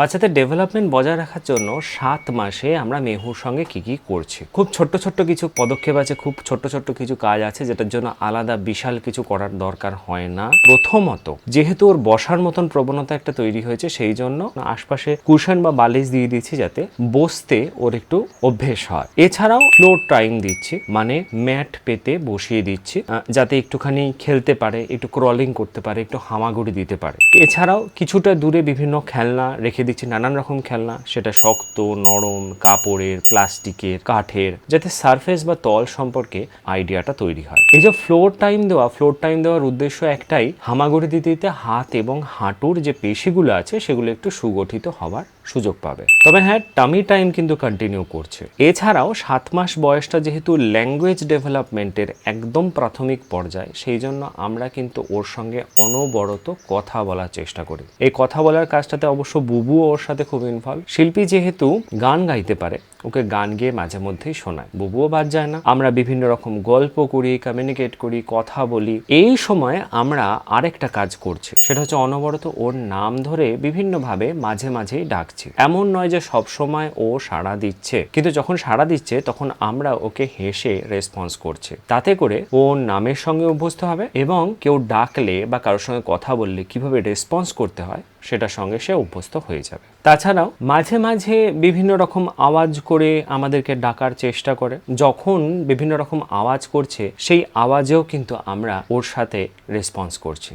বাচ্চাদের ডেভেলপমেন্ট বজায় রাখার জন্য সাত মাসে আমরা মেহুর সঙ্গে কি কি করছি। খুব ছোট্ট ছোট্ট কিছু পদক্ষেপ আছে, খুব ছোট্ট ছোট্ট কিছু কাজ আছে যেটার জন্য আলাদা বিশাল কিছু করার দরকার হয় না। প্রথমত, যেহেতু ওর বসার মতন প্রবণতা একটা তৈরি হয়েছে, সেই জন্য আশপাশে কুশন বা বালিশ দিয়ে দিচ্ছি যাতে বসতে ওর একটু অভ্যেস হয়। এছাড়াও ফ্লোর টাইম দিচ্ছি মানে ম্যাট পেতে বসিয়ে দিচ্ছি যাতে একটুখানি খেলতে পারে, একটু ক্রলিং করতে পারে, একটু হামাগুড়ি দিতে পারে। এছাড়াও কিছুটা দূরে বিভিন্ন খেলনা রেখে দিচ্ছি নানান রকম খেলনা। সেটা শক্ত, নরম, কাপড়ের, প্লাস্টিকের, কাঠের, যাতে সারফেস বা তল সম্পর্কে আইডিয়াটা তৈরি হয়। এই যে ফ্লোর টাইম দেওয়া ফ্লোর টাইম দেওয়ার উদ্দেশ্য একটাই, হামাগুড়ি দিতে দিতে হাত এবং হাঁটুর যে পেশিগুলো আছে, সেগুলো একটু সুগঠিত হওয়ার সুযোগ পাবে। তবে হ্যাঁ টামি টাইম কিন্তু কন্টিনিউ করছে। এছাড়াও সাত মাস বয়সটা যেহেতু ল্যাঙ্গুয়েজ ডেভেলপমেন্টের একদম প্রাথমিক পর্যায়ে, সেই জন্য আমরা কিন্তু ওর সঙ্গে অনবরত কথা বলার চেষ্টা করি। এই কথা বলার কাজটাতে অবশ্য বুবু ওর সাথে খুব ইনভলভ শিল্পী যেহেতু গান গাইতে পারে, ওকে গান গেয়ে মাঝে মধ্যেই শোনায়। বুবুও বাদ যায় না। আমরা বিভিন্ন রকম গল্প করি কমিউনিকেট করি, কথা বলি। এই সময় আমরা আরেকটা কাজ করছি, সেটা হচ্ছে অনবরত ওর নাম ধরে বিভিন্নভাবে মাঝে মাঝেই ডাকছি। এমন নয় যে সব সময় ও সাড়া দিচ্ছে। কিন্তু যখন সাড়া দিচ্ছে, তখন আমরা ওকে হেসে রেসপন্স করছে। তাতে করে ও নামের সঙ্গে অভ্যস্ত হবে এবং কেউ ডাকলে বা কারোর সঙ্গে কথা বললে কীভাবে রেসপন্স করতে হয়, সেটার সঙ্গে সে অভ্যস্ত হয়ে যাবে। তাছাড়াও মাঝে মাঝে বিভিন্ন রকম আওয়াজ করে আমাদেরকে ডাকার চেষ্টা করে। যখন বিভিন্ন রকম আওয়াজ করছে, সেই আওয়াজেও কিন্তু আমরা ওর সাথে রেসপন্স করছি।